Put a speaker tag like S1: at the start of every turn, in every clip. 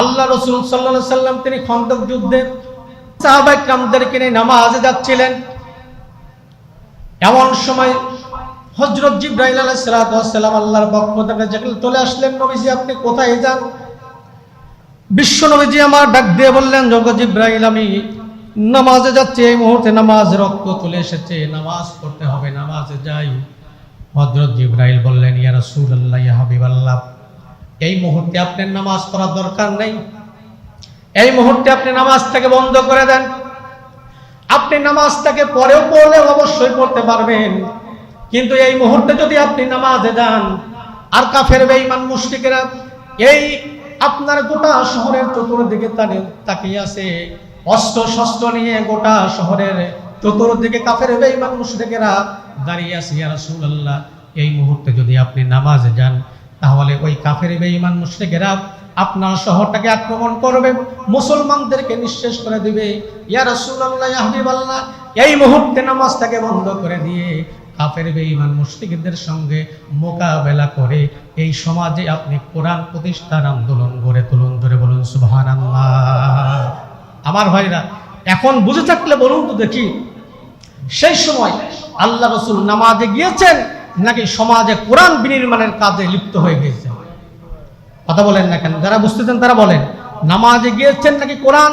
S1: আল্লাহ রসুল সাল্লাহ সাল্লাম তিনি খন্দক যুদ্ধে সাহাবাইকরামদেরকে নিয়ে নামাজে যাচ্ছিলেন। এমন সময় হজরত জিব্রাইল আলাইসালাম আল্লাহর পক্ষ থেকে যেখানে চলে আসলেন, নবীজি আপনি কোথায় যান? বিশ্ব নবীজি আমার ডাক দিয়ে বললেন, জগৎ জিব্রাইল, আমি নামাজে যাচ্ছি। এই মুহূর্তে নামাজ রক্ত চলে এসেছে। নামাজ পড়তে হবে, নামাজে যাই। হজরত জিব্রাইল বললেন, ইয়া রাসূলুল্লাহ, ইয়া হাবিবাল্লাহ এই মুহূর্তে আপনার নামাজ পড়ার দরকার নেই। এই মুহূর্তে আপনি নামাজটাকে বন্ধ করে দেন। আপনি নামাজটাকে পরেও পড়লে অবশ্যই পড়তে পারবেন। কিন্তু এই মুহূর্তে যদি আপনি নামাজে যান, আর কাফের, বেঈমান, মুশরিকেরা এই আপনার গোটা শহরের চতুর্দিকে তাকিয়ে আছে অস্ত্র শস্ত্র নিয়ে গোটা শহরের চতুর্দিকে কাফের, বেঈমান, মুশরিকেরা দাঁড়িয়ে আছে। ইয়া রাসূলুল্লাহ, এই মুহূর্তে যদি আপনি নামাজে যান তাহলে ওই কাফের বেঈমান মুশরিকেরা আপনার শহরটাকে আক্রমণ করবে, মুসলমানদেরকে নিঃশেষ করে দিবে। ইয়া রাসূলুল্লাহ হাবিবাল্লাহ, এই মুহূর্তে নামাজটাকে বন্ধ করে দিয়ে কাফের বেঈমান মুশরিকদের সঙ্গে মোকাবেলা করে এই সমাজে আপনি কোরআন প্রতিষ্ঠার আন্দোলন গড়ে তুলুন ধরে বলুন, সুবহানাল্লাহ। আমার ভাইরা, এখন বুঝে থাকলে বলুন তো দেখি, সেই সময় আল্লাহ রসুল নামাজে গিয়েছেন নাকি সমাজে কোরআন বিনির্মাণের কাজে লিপ্ত হয়ে গিয়েছেন কথা বলেন না কেন? যারা বুঝতেছেন তারা বলেন, নামাজে গিয়েছেন নাকি কোরআন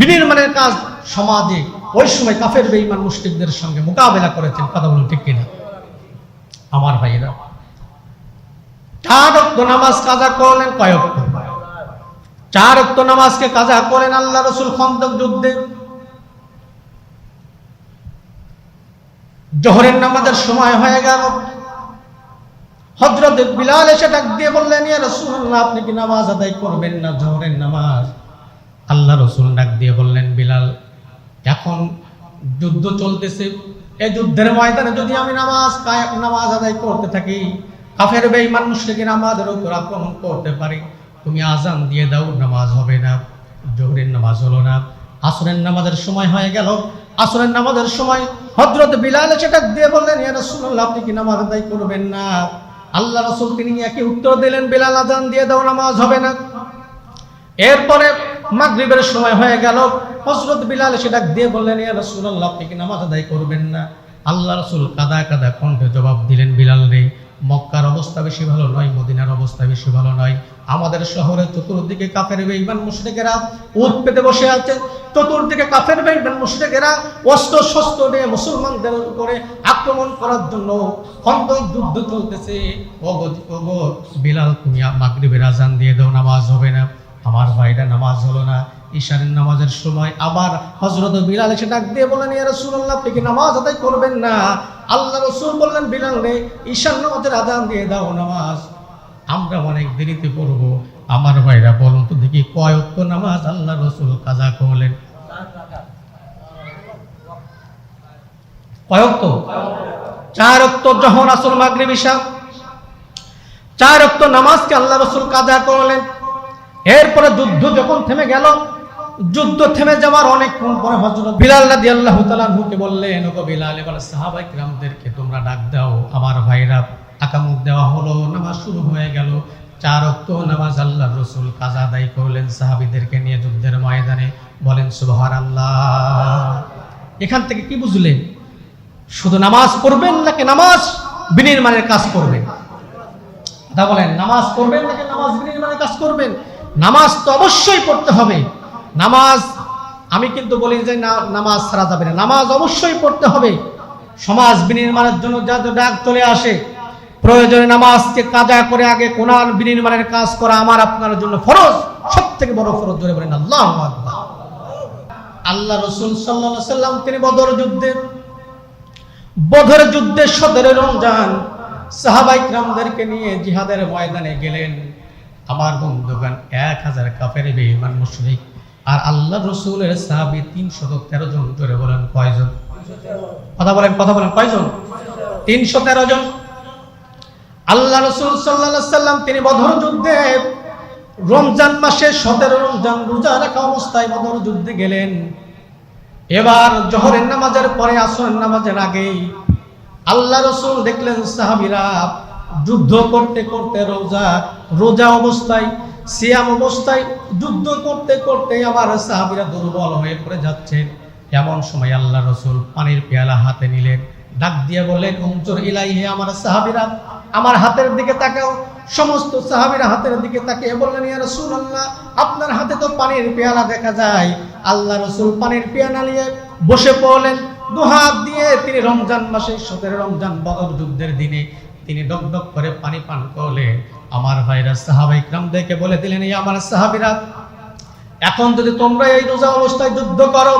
S1: বিনির্মাণের কাজ সমাজে ওই সময় কাফের, বেঈমান মুসলিমদের সঙ্গে মোকাবেলা করেছেন? কথা বলুন ঠিক কিনা? আমার ভাইরা চার অক্ত নামাজ কাজা করলেন কয়ক্ত চার অক্ত নামাজকে কাজা করেন আল্লাহ রসুল খন্দক যুদ্ধে। জোহরের নামাজের সময় হয়ে গেল। হজরত বিলাল এসে ডাক দিয়ে বললেন, ইয়া রাসূলুল্লাহ, আপনি কি নামাজ আদায় করবেন না জোহরের নামাজ? আল্লাহ রসুল ডাক দিয়ে বললেন, বিলাল, এখন যুদ্ধ চলতেছে। এই যুদ্ধের ময়দানে যদি আমি নামাজ নামাজ আদায় করতে থাকি, কাফের বেঈমান মুশরিকের আমাদের উপর আক্রমণ করতে পারে। তুমি আজান দিয়ে দাও, নামাজ হবে না, জোহরের নামাজ হলো না। আসরের নামাজের সময় হয়ে গেল। আসরের নামাজের সময় হজরত বিলাল সেটা দিয়ে বললেন আপনি কি নামাজ আদায় করবেন না? আল্লাহ রসুল তিনি একই উত্তর দিলেন, বিলাল, আজান দিয়ে দাও, নামাজ হবে না। এরপরে মাগরিবের সময় হয়ে গেল। হজরত বিলাল ডাক দিয়ে বললেন, ইয়া রাসূলুল্লাহ, আপনি কি নামাজ আদায় করবেন না? আল্লাহ রসুল কাদা কাদা কণ্ঠে জবাব দিলেন, বিলাল রে, মক্কার অবস্থা বেশি ভালো নয়, মদিনার অবস্থা বেশি ভালো নয়। আমাদের শহরে চতুর্দিকে কাফের বেঈমান মুশরিকেরা উদ পেতে বসে আছে। চতুর্দিকে কাফের বেঈমান মুশরিকেরা অস্ত্র শস্ত্র নিয়ে মুসলমানদের উপরে আক্রমণ করার জন্য খন্দক যুদ্ধ চলতেছে। ওগো বিলাল, তুমি মাগরিবের আজান দিয়ে দাও, নামাজ হবে না। আমার ভাইরা নামাজ হলো না। ঈশানের নামাজের সময় আবার হজরত বিলাল এসে ডাক দিয়ে বলেন, ইয়া রাসূলুল্লাহ, আপনি কি নামাজ আদায় করবেন না? আল্লাহ রসুল বললেন, বিলাল রে, ঈশান নামাজের আজান দিয়ে দাও, নামাজ। আমরা অনেক দেরিতে পড়ব। আমার ভাইরা, বলুন তো দেখি, কয় অক্ত নামাজ আল্লাহ রসুল কাজা করলেন? কয় চার অক্ত জহর আসর মাগরিব ঈশা, চার অক্ত নামাজকে আল্লাহ রসুল কাজা করলেন। এরপরে যুদ্ধ যখন থেমে গেল, যুদ্ধ থেমে যাওয়ার অনেকক্ষণ পরে হজরত বিলাল রাদি আল্লাহ তালাহুকে বললেন, ওগো বিলাল, এবার সাহাবাই কিরামদেরকে তোমরা ডাক দাও। আমার ভাইরা আকামুক দেওয়া হলো, নামাজ শুরু হয়ে গেল। চার অক্ত নামাজ আল্লাহ রসুল কাজা আদায় করলেন, সাহাবিদেরকে নিয়ে যুদ্ধের ময়দানে বলেন সুবহান আল্লাহ এখান থেকে কি বুঝলেন? শুধু নামাজ পড়বেন নাকি নামাজ বিনির্মাণের কাজ করবেন? কথা বলেন, নামাজ পড়বেন নাকি নামাজ বিনির্মাণের কাজ করবেন? নামাজ তো অবশ্যই পড়তে হবে। নামাজ, আমি কিন্তু বলি যে না, নামাজ ছাড়া যাবে না। নামাজ অবশ্যই পড়তে হবে। সমাজ বিনির্মাণের জন্য যা ডাক চলে আসে প্রয়োজনে নামাজকে কাজা করে আগে কোরআন বিনির্মাণের কাজ করা আমার আপনার জন্য ফরজ। সব থেকে বড় ফরজ ধরে বলেন আল্লাহ আল্লাহ রসুল সাল্লাহ সাল্লাম তিনি বদর যুদ্ধে, বদর যুদ্ধের সদরে রমজান সাহাবাইক রামদেরকে নিয়ে জিহাদের ময়দানে গেলেন। আমার বন্ধুগান এক হাজার কাফের বেঈমান মুশরিক, আর আল্লাহ রসুলের সাহাবি তিনশত তেরো জন জোরে বলেন কয়জন? কথা বলেন কথা বলেন, কয়জন? তিনশো তেরো জন। আল্লাহ রসুল সাল্লাম, তিনি বদর যুদ্ধে, রমজান মাসে সতেরো রমজান রোজা রাখা অবস্থায় বদর যুদ্ধে গেলেন। এবার জহরের নামাজের পরে আসরের নামাজের আগেই আল্লাহ রসুল দেখলেন সাহাবিরা যুদ্ধ করতে করতে রোজা রোজা অবস্থায়, সিয়াম অবস্থায় যুদ্ধ করতে করতে আবার সাহাবিরা দুর্বল হয়ে পড়ে যাচ্ছেন। এমন সময় আল্লাহ রসুল পানির পেয়ালা হাতে নিলেন। ডাক দিয়ে বললেন অঞ্চর ইলাইহে আমার সাহাবিরা, আমার হাতের দিকে তাকাও। সমস্ত সাহাবিরা হাতের দিকে তাকিয়ে বললেন, ইয়া রসুল আল্লাহ আপনার হাতে তো পানির পেয়ালা দেখা যায়। আল্লাহ রসুল পানির পেয়ালা নিয়ে বসে পড়লেন দুহাত দিয়ে তিনি রমজান মাসে সতেরো রমজান বদর যুদ্ধের দিনে তিনি ডক ডক করে পানি পান করলেন। আমার ভাইরা সাহাবাই ক্রাম দেখে বলে দিলেন এই আমার সাহাবিরা, এখন যদি তোমরা এই রোজা অবস্থায় যুদ্ধ করো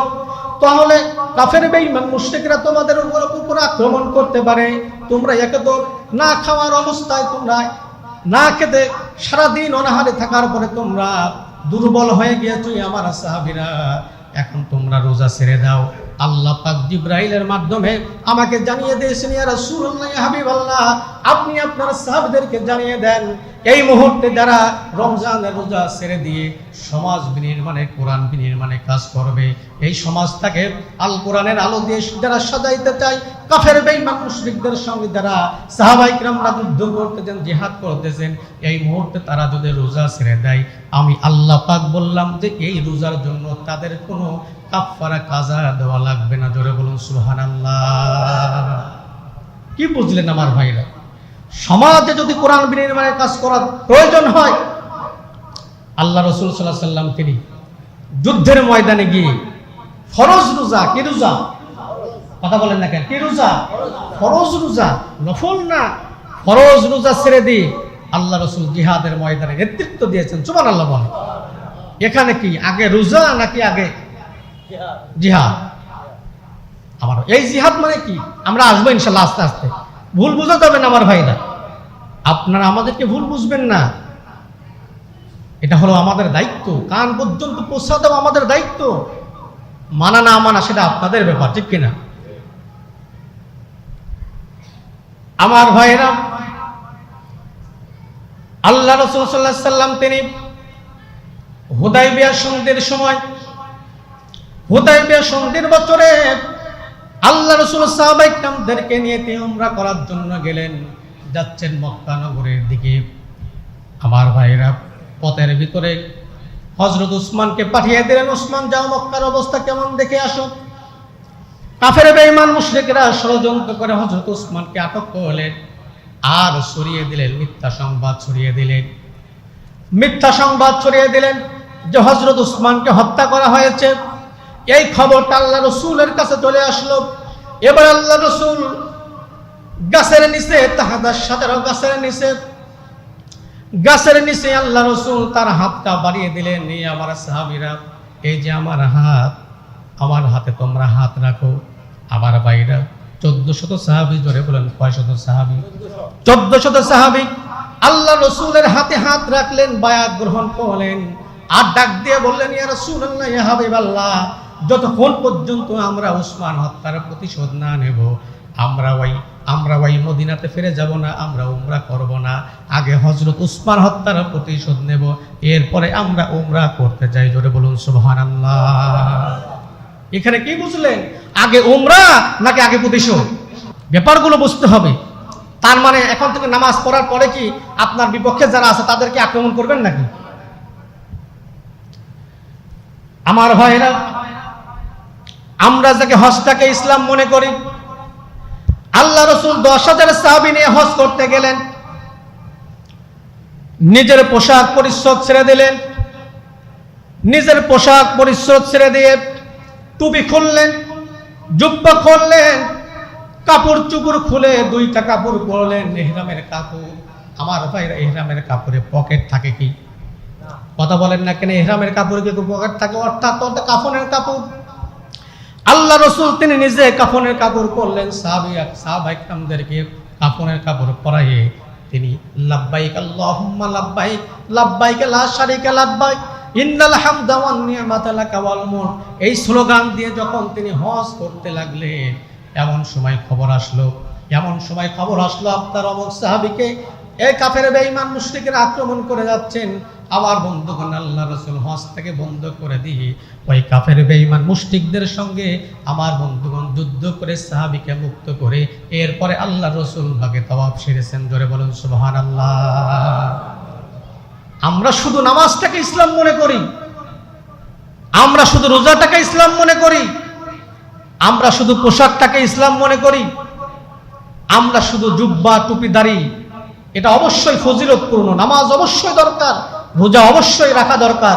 S1: তাহলে কাফের বেঈমান মুশরিকরা তোমাদের উপর আক্রমণ করতে পারে। তোমরা একে তো না খাওয়ার অবস্থায় তোমরা না খেতে সারাদিন অনাহারে থাকার পরে তোমরা দুর্বল হয়ে গিয়েছো আমার সাহাবিরা। এখন তোমরা রোজা ছেড়ে দাও। আল্লাহ পাক জিব্রাইলের মাধ্যমে আমাকে জানিয়ে দিয়েছেন, ইয়া রাসূলুল্লাহ, ইয়া হাবিবাল্লাহ, আপনি আপনার সাহাবীদেরকে জানিয়ে দেন, এই মুহূর্তে যারা রমজানের রোজা ছেড়ে দিয়ে সমাজ বিনির্মাণে, কোরআন বিনির্মাণে কাজ করবে, এই সমাজটাকে আল কোরআনের আলো দিয়ে যারা সাজাইতে চায় কাফের বেঈমান মুশরিকদের সঙ্গে যারা সাহাবাই কিরামরা যুদ্ধ করতেছেন, জিহাদ করতেছেন, এই মুহূর্তে তারা যদি রোজা ছেড়ে দেয়, আমি আল্লাহ পাক বললাম যে এই রোজার জন্য তাদের কোনো কাফারা কাজা দেওয়া লাগবে না। জোরে বলুন, সুবহানাল্লাহ। কি বুঝলেন আমার ভাইরা? সমাজে যদি কোরআন বিনির্মাণের কাজ করার প্রয়োজন হয়, আল্লাহ রসুল সাল্লাহ সাল্লাম তিনি যুদ্ধের ময়দানে গিয়ে ফরজ রোজা, কি রোজা? কথা বলেন না কেন? কি রোজা? ফরজ রোজা? নফল না? ফরজ রোজা ছেড়ে দিয়ে আল্লাহ রসুল জিহাদের ময়দানে নেতৃত্ব দিয়েছেন সুমান আল্লাহ বলে এখানে কি আগে রোজা নাকি আগে জিহাদ? আমার এই জিহাদ মানে কি? আমরা আসব ইনশাল্লাহ আস্তে আস্তে। ভুল বুঝা যাবে না আমার ভাইরা। আপনারা আমাদেরকে ভুল বুঝবেন না। এটা হলো আমাদের দায়িত্ব। কান পর্যন্ত পৌঁছা দেওয়া আমাদের দায়িত্ব। মানা না মানা সেটা আপনাদের ব্যাপার ঠিক কিনা? আমার ভাইরা, আল্লাহ রসুল সাল্লাহ সাল্লাম তিনি হুদাই বিয়া সন্ধির সময় হুদাই বিয়া সন্ধির বছরে আল্লাহ রসুল সাহাবাইকামদেরকে নিয়ে তিনি উমরা করার জন্য গেলেন, যাচ্ছেন মক্কা নগরের দিকে। আমার ভাইরা, পথের ভিতরে হজরত উসমানকে পাঠিয়ে দিলেন, উসমান, যাও মক্কার অবস্থা কেমন? দেখে আসো। কাফের বেঈমান মুশরিকরা ষড়যন্ত্র করে হজরত উসমানকে আটক করলেন আর সরিয়ে দিলেন, মিথ্যা সংবাদ ছড়িয়ে দিলেন। মিথ্যা সংবাদ ছড়িয়ে দিলেন যে হজরত উসমানকে হত্যা করা হয়েছে। এই খবরটা আল্লাহ রসুলের কাছে চলে আসলো। এবার আল্লাহ রসুল গাছের নিচে, তাহাদার সাথে গাছের নিচে গাছের নিচে আল্লাহ রসুল তার হাতটা বাড়িয়ে দিলেন। এই আমার সাহাবিরা, এই যে আমার হাত, আমার হাতে তোমরা হাত রাখো। আমার বাইরা চোদ্দ শত সাহাবি ধরে বলেন কয় শত সাহাবি? চোদ্দ শত সাহাবি। আল্লাহ রসুলের হাতে হাত রাখলেন, বায়াত গ্রহণ করলেন। আর ডাক দিয়ে বললেন যতক্ষণ পর্যন্ত আমরা উসমান হত্যার প্রতিশোধ না নেব, আমরা ওই আমরা ওই মদিনাতে ফিরে যাব না, আমরা উমরা করব না। আগে হজরত উসমান হত্যার প্রতিশোধ নেব, এরপরে আমরা উমরা করতে যাই জোরে বলুন, সুবহানাল্লাহ। এখানে কি বুঝলেন? আগে উমরা নাকি আগে প্রতিশোধ ব্যাপারগুলো বুঝতে হবে। তার মানে এখন থেকে নামাজ পড়ার পরে কি আপনার বিপক্ষে যারা আছে তাদেরকে আক্রমণ করবেন নাকি? আমার ভাইরা, আমরা যাকে হজটাকে ইসলাম মনে করি। আল্লাহ রসুল দশ হাজার সাহাবি নিয়ে হজ করতে গেলেন। নিজের পোশাক পরিচ্ছদ ছেড়ে দিলেন। নিজের পোশাক পরিচ্ছদ ছেড়ে দিয়ে টুপি খুললেন, জুব্বা খুললেন, কাপড় চুপুর খুলে দুইটা কাপড় পরলেন এহরামের কাপড়। আমার ভাইরা এহরামের কাপড়ে পকেট থাকে কি? কথা বলেন না কেন, এহরামের কাপড়ে কিন্তু পকেট থাকে? অর্থাৎ কাফনের কাপড়। আল্লাহ রসুল তিনি নিজে কাফনের কাপড় পরলেন সাহাবিয়া সাহাবাইকামদেরকে কাফনের কাপড় পরাইয়ে তিনি লাব্বাইক, আল্লাহুম্মা লাব্বাইক লাব্বাইক লা শারিকা লাব্বাইক। এই স্লোগান দিয়ে যখন তিনি হজ করতে লাগলেন, এমন সময় খবর আসলো। এমন সময় খবর আসলো আপনার অমুক সাহাবিকে। এই কাফের বেঈমান মুশরিকের আক্রমণ করে যাচ্ছেন। আমার বন্ধুগণ আল্লাহ রসুল হজ থেকে বন্ধ করে দিয়ে ওই কাফের বেঈমান মুশরিকদের সঙ্গে আমার বন্ধুগণ যুদ্ধ করে সাহাবিকে মুক্ত করে, এরপরে আল্লাহ রসুল ভাগে তওয়াব সেরেছেন। জোরে বলুন, সুবহানাল্লাহ। আমরা শুধু নামাজটাকে ইসলাম মনে করি। আমরা শুধু রোজাটাকে ইসলাম মনে করি। আমরা শুধু পোশাকটাকে ইসলাম মনে করি। আমরা শুধু জুব্বা, টুপি, দাড়ি, এটা অবশ্যই ফজিলতপূর্ণ। নামাজ অবশ্যই দরকার, রোজা অবশ্যই রাখা দরকার।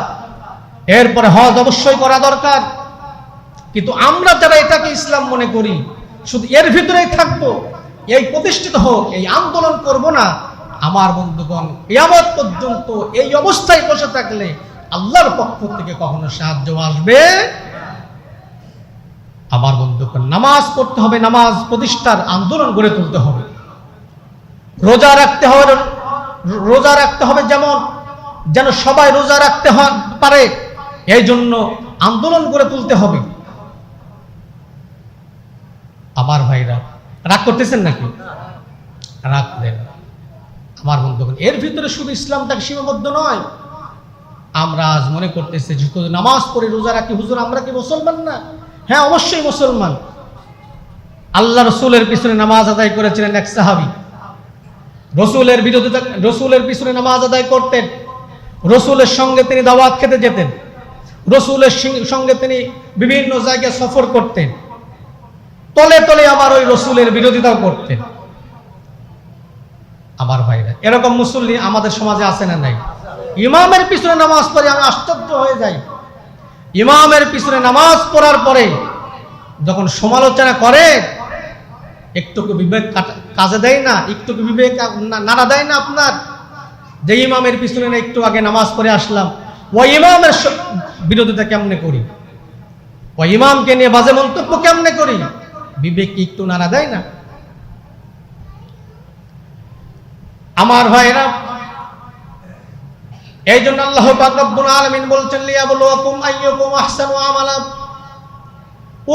S1: এরপরে হজ অবশ্যই করা দরকার। কিন্তু আমরা যারা এটাকে ইসলাম মনে করি, শুধু এর ভিতরেই থাকব, এই প্রতিষ্ঠিত হোক, এই আন্দোলন করব না আমার বন্ধুগণ ইয়ামত পর্যন্ত এই অবস্থায় বসে থাকলে আল্লাহর পক্ষ থেকে কখনো সাহায্য আসবে? আমার বন্ধুগণ, নামাজ পড়তে হবে, নামাজ প্রতিষ্ঠার আন্দোলন গড়ে তুলতে হবে। রোজা রাখতে হবে, রোজা রাখতে হবে যেমন, যেন সবাই রোজা রাখতে পারে, এই জন্য আন্দোলন গড়ে তুলতে হবে। আমার ভাইরা, রাগ করতেছেন নাকি? রাগ দেন আমার বন্ধুগণ, এর ভিতরে শুধু ইসলাম ইসলামটাকে সীমাবদ্ধ নয়। আমরা আজ মনে করতেছি যে নামাজ পড়ে রোজা রাখি, হুজুর আমরা কি মুসলমান না? হ্যাঁ অবশ্যই মুসলমান। আল্লাহ রসুলের পিছনে নামাজ আদায় করেছিলেন এক সাহাবি। রসুলের বিরোধিতা, রসুলের পিছনে নামাজ আদায় করতেন। রসুলের সঙ্গে তিনি দাওয়াত খেতে যেতেন। রসুলের সঙ্গে তিনি বিভিন্ন জায়গায় সফর করতেন। তলে তলে আবার ওই রসুলের বিরোধিতাও করতেন। আমার ভাইরা এরকম মুসল্লি আমাদের সমাজে আছে না নাই? ইমামের পিছনে নামাজ পড়ে আমি আশ্চর্য হয়ে যাই। ইমামের পিছনে নামাজ পড়ার পরে যখন সমালোচনা করে, একটুকু বিবেক কাজে দেয় না, একটুকু বিবেক নাড়া দেয় না আপনার। যে ইমামের পিছনে না একটু আগে নামাজ পড়ে আসলাম, ওই ইমামের বিরোধিতা কেমনে করি? ওই ইমামকে নিয়ে বাজে মন্তব্য কেমনে করি? বিবেক কি একটু নাড়া দেয় না? আমার ভাইরা এই জন্য আল্লাহ আলামিন বলছেন, লিয়াবলুয়াকুম আইয়ুকুম আহসানু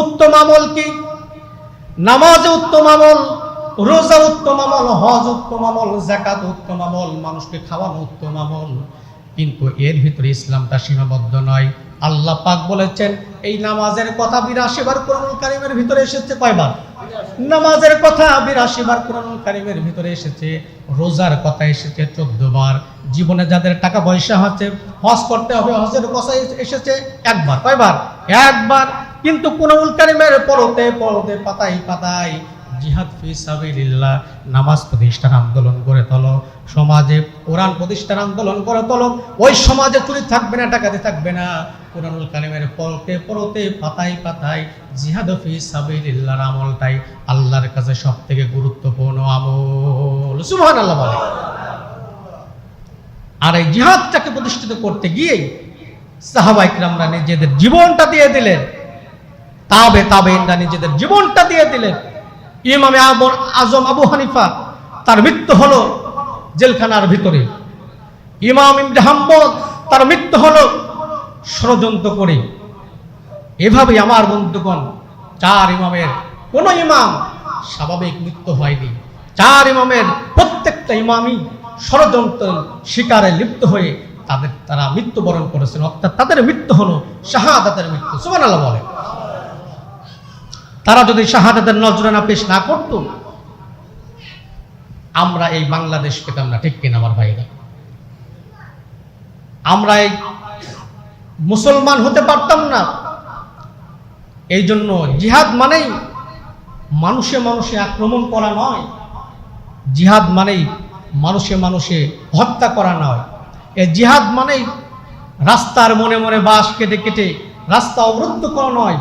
S1: উত্তম আমল কি? নামাজ উত্তম আমল, রোজা উত্তম আমল, হজ উত্তম আমল জাকাত উত্তম আমল, মানুষকে খাওয়ানো উত্তম আমল। কিন্তু এর ভিতরে ইসলামটা সীমাবদ্ধ নয়। আল্লাহ পাক বলেছেন, এই নামাজের কথা বিরাশি বার কোরআনুল কারিমের ভিতরে এসেছে কয়বার? নামাজের কথা বিরাশি বার কোরআনুল কারিমের ভিতরে এসেছে, রোজার কথা এসেছে চোদ্দ বার জীবনে যাদের টাকা পয়সা হচ্ছে হজ করতে হবে, হজের কথা এসেছে একবার, কয়বার? একবার, কিন্তু কোরআনুল কারিমের পড়তে পড়তে পাতাই পাতাই জিহাদ ফি সাবিলিল্লাহ, নামাজ প্রতিষ্ঠান আন্দোলন করে তোলো। সমাজে কোরআন প্রতিষ্ঠান আন্দোলন করে তোলো। ওই সমাজে চুরি থাকবে না টাকাতে থাকবে না। কোরআনুল কালিমের পড়তে পড়তে পাতায় পাতায় জিহাদ ফি সাবিলিল্লাহর আমলটাই আল্লাহর কাছে সব থেকে গুরুত্বপূর্ণ আমল। সুবহানাল্লাহ বলে আর এই জিহাদটাকে প্রতিষ্ঠিত করতে গিয়েই সাহাবা ইকরামরা নিজেদের জীবনটা দিয়ে দিলেন। তাবে তাবেইনরা নিজেদের জীবনটা দিয়ে দিলেন। ইমামে আবর আজম আবু হানিফা, তার মৃত্যু হলো জেলখানার ভিতরে। ইমাম হাম্বল তার মৃত্যু হলো ষড়যন্ত্র করে। এভাবে আমার বন্ধুগণ, চার ইমামের কোন ইমাম স্বাভাবিক মৃত্যু হয়নি। চার ইমামের প্রত্যেকটা ইমামই ষড়যন্ত্র শিকারে লিপ্ত হয়ে তাদের তারা মৃত্যুবরণ করেছেন। অর্থাৎ তাদের মৃত্যু হলো শাহাদাতের মৃত্যু। সুমান সুবহানাল্লাহ বলে তারা যদি শাহাদাতের নজরানা পেশ না করত, আমরা এই বাংলাদেশ পেতাম না। ঠিক কিনা আমার ভাইরা? আমরা এই মুসলমান হতে পারতাম না। এই জন্য জিহাদ মানেই মানুষে মানুষে আক্রমণ করা নয়। জিহাদ মানেই মানুষে মানুষে হত্যা করা নয়। এই জিহাদ মানেই রাস্তার মনে মনে বাস কেটে কেটে রাস্তা অবরুদ্ধ করা নয়।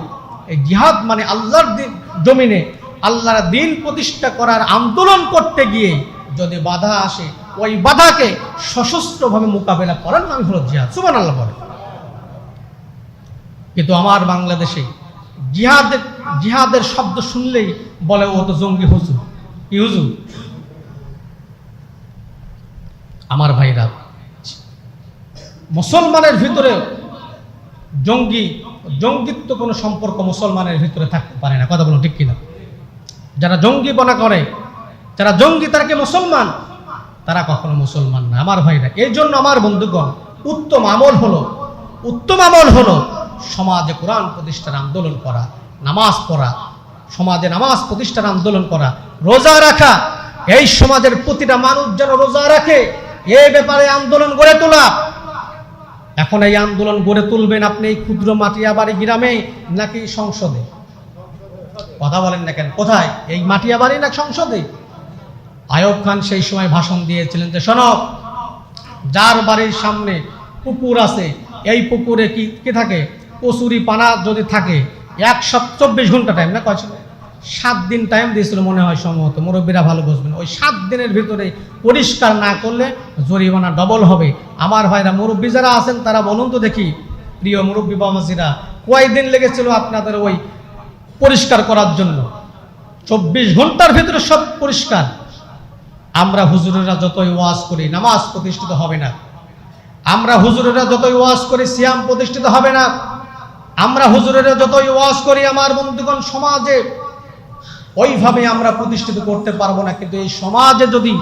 S1: এই জিহাদ মানে আল্লাহর জমিনে আল্লাহর দিন প্রতিষ্ঠা করার আন্দোলন করতে গিয়ে যদি বাধা আসে, ওই বাধাকে সশস্ত্রভাবে মোকাবেলা করার নাম হলো জিহাদ। সুবান আল্লাহ বলে কিন্তু আমার বাংলাদেশে জিহাদের জিহাদের শব্দ শুনলেই বলে, ও তো জঙ্গি হুজুর। কি হুজুর? আমার ভাইরা, মুসলমানের ভিতরে জঙ্গি জঙ্গিত্ব কোনো সম্পর্ক মুসলমানের ভিতরে থাকতে পারে না। কথা বলুন ঠিক কিনা? যারা জঙ্গি বনা করে, যারা জঙ্গি, তারা কি মুসলমান? তারা কখনো মুসলমান না। আমার ভাইরা, এই জন্য আমার বন্ধুগণ, উত্তম আমল হলো, উত্তম আমল হলো সমাজে কোরআন প্রতিষ্ঠার আন্দোলন করা, নামাজ পড়া, সমাজে নামাজ প্রতিষ্ঠার আন্দোলন করা, রোজা রাখা। এই সমাজের প্রতিটা মানুষ যেন রোজা রাখে এই ব্যাপারে আন্দোলন গড়ে তোলা। এখন এই আন্দোলন গড়ে তুলবেন আপনি এই ক্ষুদ্র মাটিয়াবাড়ি গ্রামে নাকি সংসদে? কথা বলেন না কেন? কোথায়? এই মাটিয়াবাড়ি না সংসদে? আয়ব খান সেই সময় ভাষণ দিয়েছিলেন যে, শোনো, যার বাড়ির সামনে পুকুর আছে, এই পুকুরে কি কি থাকে? কচুরি পানা যদি থাকে একশো চব্বিশ ঘণ্টা টাইম না কয় সাত দিন টাইম দিয়েছিল মনে হয় সম্ভবত, মুরব্বীরা ভালো বুঝবেন। ওই সাত দিনের ভিতরে পরিষ্কার না করলে জরিমানা ডবল হবে। আমার ভাইরা মুরব্বী যারা আছেন, তারা বলুন তো দেখি, প্রিয় মুরব্বী বাবাজিরা, কয়দিন লেগেছিল আপনাদের ওই পরিষ্কার করার জন্য? চব্বিশ ঘণ্টার ভিতরে সব পরিষ্কার। আমরা হুজুরেরা যতই ওয়াজ করি, নামাজ প্রতিষ্ঠিত হবে না। আমরা হুজুরেরা যতই ওয়াজ করি, সিয়াম প্রতিষ্ঠিত হবে না। আমরা হুজুরেরা যতই ওয়াজ করি, আমার বন্ধুগণ সমাজে ওইভাবে আমরা প্রতিষ্ঠিত করতে পারব না, কিন্তু এই সমাজে যদি,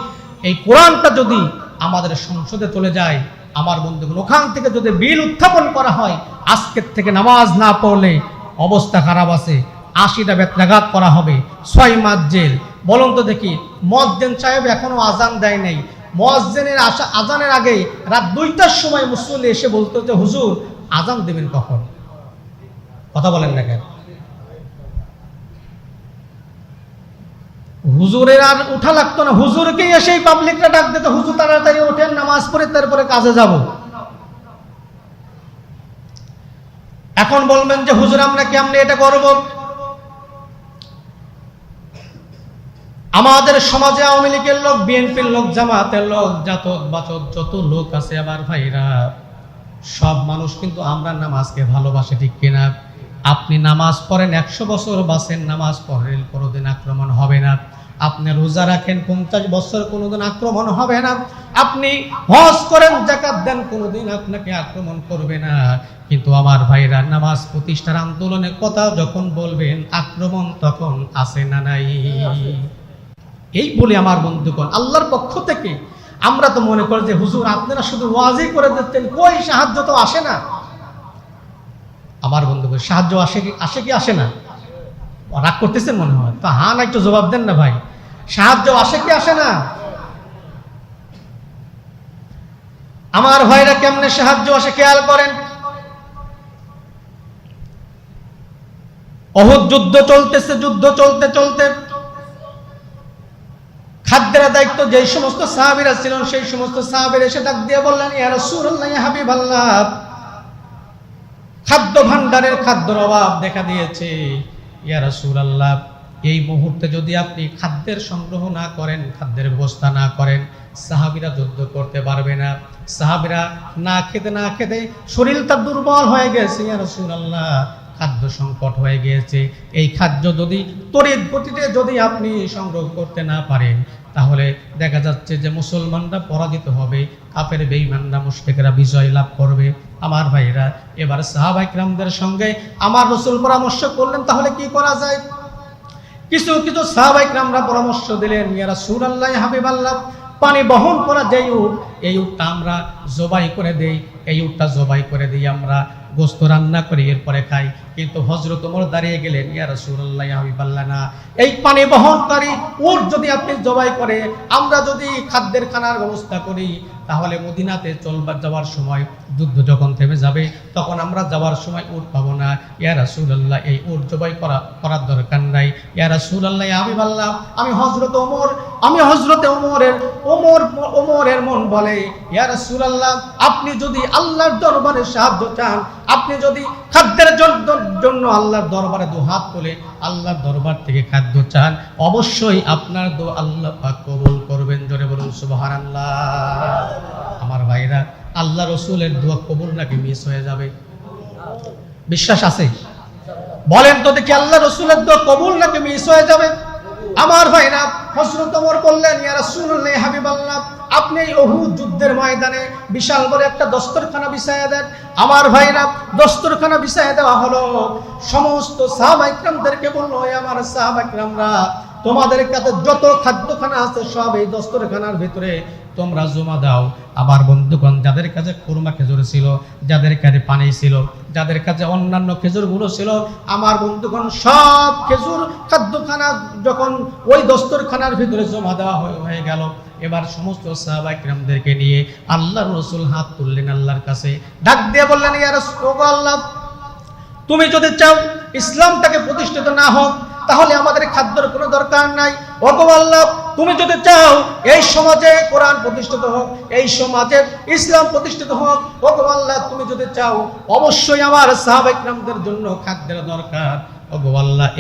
S1: এই কোরআনটা যদি আমাদের সংসদে চলে যায়, আমার বন্ধুগণ, ওখান থেকে যদি বিল উত্থাপন করা হয়, আজকের থেকে নামাজ না পড়লে অবস্থা খারাপ আছে, আশিটা বেত্রাঘাত করা হবে, ছয় মাস জেল। বলুন তো দেখি মজ্জেন সাহেব এখনও আজান দেয় নাই। মজ্জেনের আশা আজানের আগে রাত দুইটার সময় মুসল্লি এসে বলতো হুজুর, আজান দেবেন কখন? কথা বলেন না কেন? হুজুরের আর উঠা লাগতো না। হুজুরকে এসেই পাবলিকরা ডাক দিত, হুজুর, তাড়াতাড়ি ওঠেন, নামাজ পড়ে, তারপরে কাজে যাব। এখন বলবেন যে, হুজুর, আমরা কেমনে এটা করব? আমাদের সমাজে আওয়ামী লীগের লোক, বিএনপির লোক জামাতের লোক, জাতক, বাচক, যত লোক আছে আমার ভাইরা, সব মানুষ কিন্তু আমরা নামাজকে ভালোবাসে, ঠিক কিনা? আপনি নামাজ পড়েন, একশো বছর বাসেন নামাজ পড়েন, কোনোদিন আক্রমণ হবে না। আপনি রোজা রাখেন, পঞ্চাশ বছর কোনোদিন আক্রমণ হবে না। আপনি হজ করেন, জাকাত দেন, কোনোদিন আপনাকে আক্রমণ করবে না। কিন্তু আমার ভাইরা, নামাজ প্রতিষ্ঠার আন্দোলনের কথা যখন বলবেন, আক্রমণ তখন আসে না নাই। এই বলে আমার বন্ধুগণ, আল্লাহর পক্ষ থেকে আমরা তো মনে করি যে, হুজুর, আপনারা শুধু ওয়াজই করে দিতেন, কই সাহায্য তো আসে না। আমার বন্ধুগণ সাহায্য আসে কি আসে কি আসে না? রাগ করতেছেন মনে হয়। তো হা না, একটু জবাব দেন না ভাই। সাহায্য আসে কি আসে না? আমার ভাইরা কেমনে সাহায্য আসে খেয়াল করেন? অহুদ যুদ্ধ চলতেছে, যুদ্ধ চলতে চলতে খাদ্যের দায়িত্ব যেই সমস্ত সাহাবিরা ছিলেন, সেই সমস্ত সাহাবির এসে ডাক দিয়ে বললেন, ইয়া রাসূলুল্লাহ, ইয়া হাবিবাল্লাহ। খাদ্য ভাণ্ডারের খাদ্যর অভাব দেখা দিয়েছে। ইয়া রাসূলুল্লাহ, এই মুহূর্তে যদি আপনি খাদ্যের সংগ্রহ না করেন, খাদ্যের ব্যবস্থা না করেন, সাহাবিরা যুদ্ধ করতে পারবে না। সাহাবিরা না খেতে না খেতে শরীরটা দুর্বল হয়ে গেছে, ইয়া রাসূলুল্লাহ। খাদ্য সংকট হয়ে গিয়েছে। এই খাদ্য যদি তড়িৎ গতিতে যদি আপনি সংগ্রহ করতে না পারেন, তাহলে দেখা যাচ্ছে যে মুসলমানরা পরাজিত হবে কাপের বেঈমানরা, মুশরিকরা বিজয় লাভ করবে। আমার ভাইরা এবার সাহাবাইকরামদের সঙ্গে আমার রসুল পরামর্শ করলেন, তাহলে কি করা যায়? কিছু কিছু সাহাবাইকরামরা পরামর্শ দিলেন ইয়ারা সুর আল্লাহ হাবিব আল্লাহ পানি বহন করা যেই উট, এই উটটা আমরা জবাই করে দেই, এই উটটা জবাই করে দিই আমরা, গোস্ত রান্না করি, এরপরে খাই। কিন্তু হজরত ওমর দাঁড়িয়ে গেলেন, ইয়া রাসূলুল্লাহ হাবিবাল্লাহ, না, এই পানি বহনকারী উট যদি আপনি জবাই করে, আমরা যদি খাদ্যের খানার ব্যবস্থা করি, তাহলে মদিনাতে চলবার যাওয়ার সময় যুদ্ধ যখন থেমে যাবে, তখন আমরা যাওয়ার সময় উট পাবো না। ইয়া রাসূলুল্লাহ, এই উট জবাই করা, করার দরকার নাই। ইয়া রাসূলুল্লাহ হাবিবাল্লাহ, আমি হযরত ওমর, আমি হযরত ওমরের, ওমর, ওমরের মন বলে, ইয়া রাসূলুল্লাহ, আপনি যদি আল্লাহর দরবারে সাহায্য চান, আপনি যদি খাদ্যের জন্য- জন্য আল্লাহর দরবারে দু হাত তোলে আল্লাহর দরবার থেকে খাদ্য চান। অবশ্যই আপনার দো আল্লাহ কবুল করবেন। জোরে বলুন, সুবহানাল্লাহ। আমার ভাইরা, আল্লাহ রসুলের দোয়া কবুল নাকি মিস হয়ে যাবে? বিশ্বাস আছে? বলেন তো দেখি, আল্লাহ রসুলের দোয়া কবুল নাকি মিস হয়ে যাবে? আমার ভাইরা হজরত অমর বললেন, ইয়া রাসূলুল্লাহ, হাবিবাল্লাহ, আপনি অহুদ যুদ্ধের ময়দানে বিশাল বড় একটা দস্তরখানা বিছায়া দেন। আমার ভাইরা, দস্তরখানা বিছায়া দেওয়া হলো। সমস্ত সাহাবাইকরামদেরকে বলল "এ আমার সাহাবা ইকরামরা তোমাদের কাছে যত খাদ্যখানা আছে সব এই দস্তরখানার ভিতরে তোমরা জমা দাও। আমার বন্ধুগণ, যাদের কাছে খুরমা খেজুর ছিল, যাদের কাছে পানি ছিল, যাদের কাছে অন্যান্য খেজুরগুলো ছিল, আমার বন্ধুগণ, সব খেজুর খাদ্যখানা যখন ওই দস্তরখানার ভিতরে জমা দেওয়া হয়ে- হয়ে গেল, এবার সমস্ত সাহাবাইকরামদেরকে নিয়ে আল্লাহ রসুল হাত তুললেন আল্লাহর কাছে। ডাক দিয়ে বললেন ইয়ার আল্লাহ তুমি যদি চাও ইসলামটাকে প্রতিষ্ঠিত না হোক তাহলে আমাদের খাদ্যের কোনো দরকার নাই। ওগো তুমি যদি চাও এই সমাজে কোরআন প্রতিষ্ঠিত হোক, এই সমাজে ইসলাম প্রতিষ্ঠিত হোক ওগো তুমি যদি চাও, অবশ্যই আমার সাহাবাইকরামদের জন্য খাদ্যের দরকার। ওগো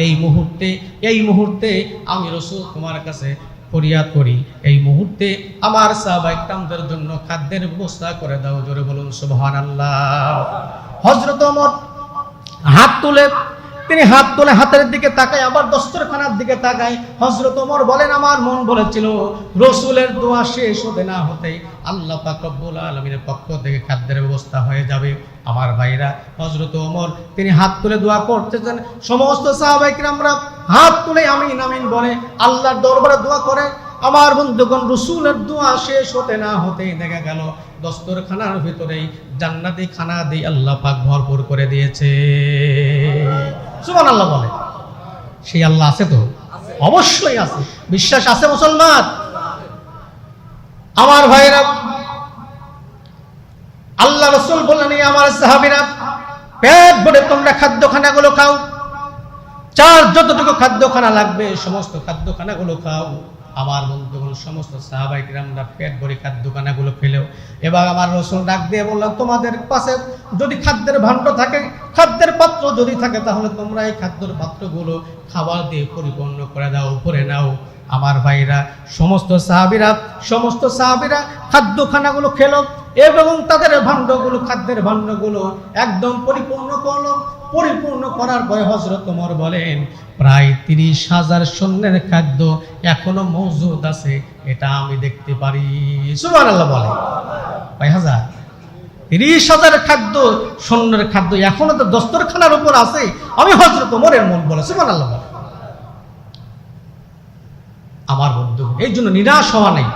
S1: এই মুহূর্তে এই মুহূর্তে আমি রসুল তোমার কাছে ফরিয়াদ করি। এই মুহূর্তে আমার সাহাবাইকরামদের জন্য খাদ্যের ব্যবস্থা করে দাও, জোরে বলুন, সুবহানাল্লাহ। হযরত ওমর হাত তুলে তিনি হাত তুলে হাতের দিকে তাকায়, আবার দস্তরখানার দিকে তাকায়। হজরত ওমর বলেন, আমার মন বলেছিল, রসুলের দোয়া শেষ হতে না হতেই আল্লাহ পাক আলমিনের পক্ষ থেকে খাদ্যের ব্যবস্থা হয়ে যাবে। আমার ভাইরা হজরত ওমর, তিনি হাত তুলে দোয়া করতেছেন। সমস্ত সাহাবাইকরামরা হাত তুলে আমিন আমিন বলে আল্লাহর দরবারে দোয়া করে। আমার বন্ধুগণ, রসুলের দোয়া শেষ হতে না হতেই দেখা গেল, দস্তরখানার ভিতরেই জান্নাতি খানা দিয়ে আল্লাহ পাক ভরপুর করে দিয়েছে। সুমান আল্লাহ বলে। সেই আল্লাহ আছে তো? অবশ্যই আছে। বিশ্বাস আছে মুসলমান? আমার ভাইরা আল্লাহ রসুল বললেন আমার সাহাবিরা, পেট ভরে তোমরা খাদ্যখানাগুলো খাও। চার যতটুকু খাদ্যখানা লাগবে, সমস্ত খাদ্যখানাগুলো খাও। আমার বন্ধুগণ সমস্ত সাহাবাই কিরামরা পেট ভরে খাদ্যখানাগুলো খেলেও এবার আমার রসুন ডাক দিয়ে বললাম তোমাদের পাশে যদি খাদ্যের ভাণ্ড থাকে, খাদ্যের পাত্র যদি থাকে, তাহলে তোমরা এই খাদ্যের পাত্রগুলো খাবার দিয়ে পরিপূর্ণ করে দাও, উপরে নাও। আমার ভাইরা, সমস্ত সাহাবিরা সমস্ত সাহাবিরা খাদ্যখানাগুলো খেলো এবং তাদের ভাণ্ডগুলো, খাদ্যের ভাণ্ডগুলো একদম পরিপূর্ণ করল। পরিপূর্ণ করার পরে হজরত তোমার বলেন, প্রায় তিরিশ হাজার সৈন্যের খাদ্য এখনও মজুদ আছে, এটা আমি দেখতে পারি। সুমান আল্লাহ বলে কয় হাজার? তিরিশ হাজার খাদ্য, সৈন্যের খাদ্য এখনও তো দস্তরখানার উপর আছে, আমি হজরত মোরের মন বলে সুমান আল্লাহ বলে আমার বন্ধু, এই জন্য নিরাশ হওয়া নেই।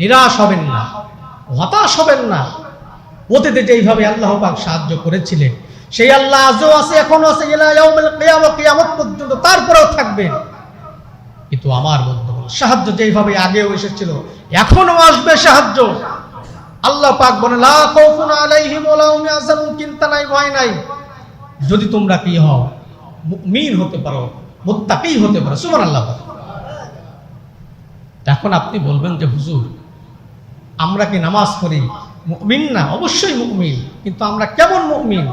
S1: নিরাশ হবেন না, হতাশ হবেন না। অতীতে যেইভাবে আল্লাহ পাক সাহায্য করেছিলেন সেই আল্লাহ আজও আছে এখনও আছে কিয়ামত পর্যন্ত তারপরেও থাকবেন। কিন্তু আমার বন্ধু সাহায্য যেইভাবে আগেও এসেছিল এখনও আসবে সাহায্য। আল্লাহ পাক বলে লা আলাইহিম চিন্তা নাই, ভয় নাই। যদি তোমরা কি হও, মুমিন হতে পারো, মুত্তাকি হতে পারো, সুবহানাল্লাহ। এখন আপনি বলবেন যে, হুজুর, আমরা কি নামাজ পড়ি, মুমিন না? অবশ্যই মুমিন, কিন্তু আমরা কেমন মুমিন?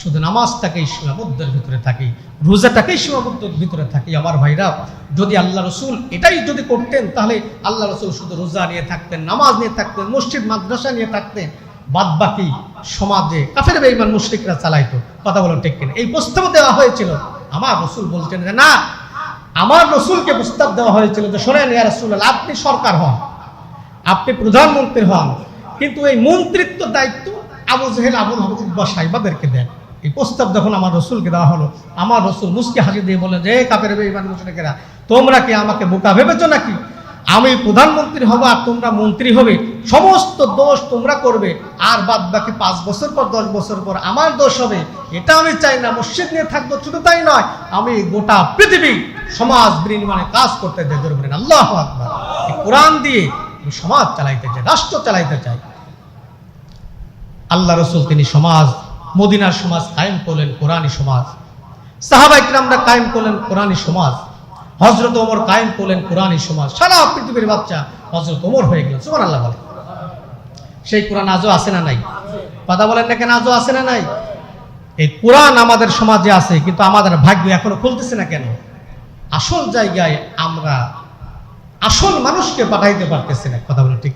S1: শুধু নামাজটাকেই সীমাবদ্ধের ভিতরে থাকি, রোজাটাকেই সীমাবদ্ধের ভিতরে থাকি। আমার ভাইরা, যদি আল্লাহ রসুল এটাই যদি করতেন, তাহলে আল্লাহ রসুল শুধু রোজা নিয়ে থাকতেন, নামাজ নিয়ে থাকতেন, মসজিদ, মাদ্রাসা নিয়ে থাকতেন বাদ বাকি সমাজে কাফের বেইমান মুশরিকরা চালাইতো। কথা বলো ঠিক কিনা? এই প্রস্তাব দেওয়া হয়েছিল। আমার রসুল বলছেন যে, না, আমার রসুলকে প্রস্তাব দেওয়া হয়েছিল যে, শোনেন ইয়া রাসূলুল্লাহ, আপনি সরকার হন, আপনি প্রধানমন্ত্রী হন, কিন্তু এই মন্ত্রিত্ব দায়িত্ব আবু জেহেল, আবুল হবা সাহেবাদেরকে দেন। এই প্রস্তাব যখন আমার রসুলকে দেওয়া হলো, আমার রসুল মুসকে হাসি দিয়ে বলে যে, "এ কাপের বেইমান মুশরিকেরা, তোমরা কি আমাকে বোকা ভেবেছো নাকি? আমি প্রধানমন্ত্রী হব আর তোমরা মন্ত্রী হবে। সমস্ত দোষ তোমরা করবে। আর বাদ বাকি পাঁচ বছর পর, দশ বছর পর আমার দোষ হবে। এটা আমি চাই না, মসজিদ নিয়ে থাকব, শুধু তাই নয়, আমি গোটা পৃথিবী সমাজ বিনির্মাণে কাজ করতে চাই জোর বলেন আল্লাহ আকবার। কোরআন দিয়ে সমাজ চালাইতে চাই, রাষ্ট্র চালাইতে চাই। আল্লাহ রসুল তিনি সমাজ মদিনার সমাজ কায়েম করলেন কোরআনী সমাজ। সাহাবাইকরামরা কায়েম করলেন কোরআনী সমাজ। হজরত ওমর কায়েম করলেন কোরআনী সমাজ। সারা পৃথিবীর বাচ্চা হজরত ওমর হয়ে গেল সুমান আল্লাহ বলে সেই কোরআন আজও আছে না নাই? কথা বলেন না কেন, আজও আছে না নাই? এই কোরআন আমাদের সমাজে আছে, কিন্তু আমাদের ভাগ্য এখনও খুলতেছে না কেন? আসল জায়গায় আমরা আসল মানুষকে পাঠাইতে পারতেছি না, কথা বলে ঠিক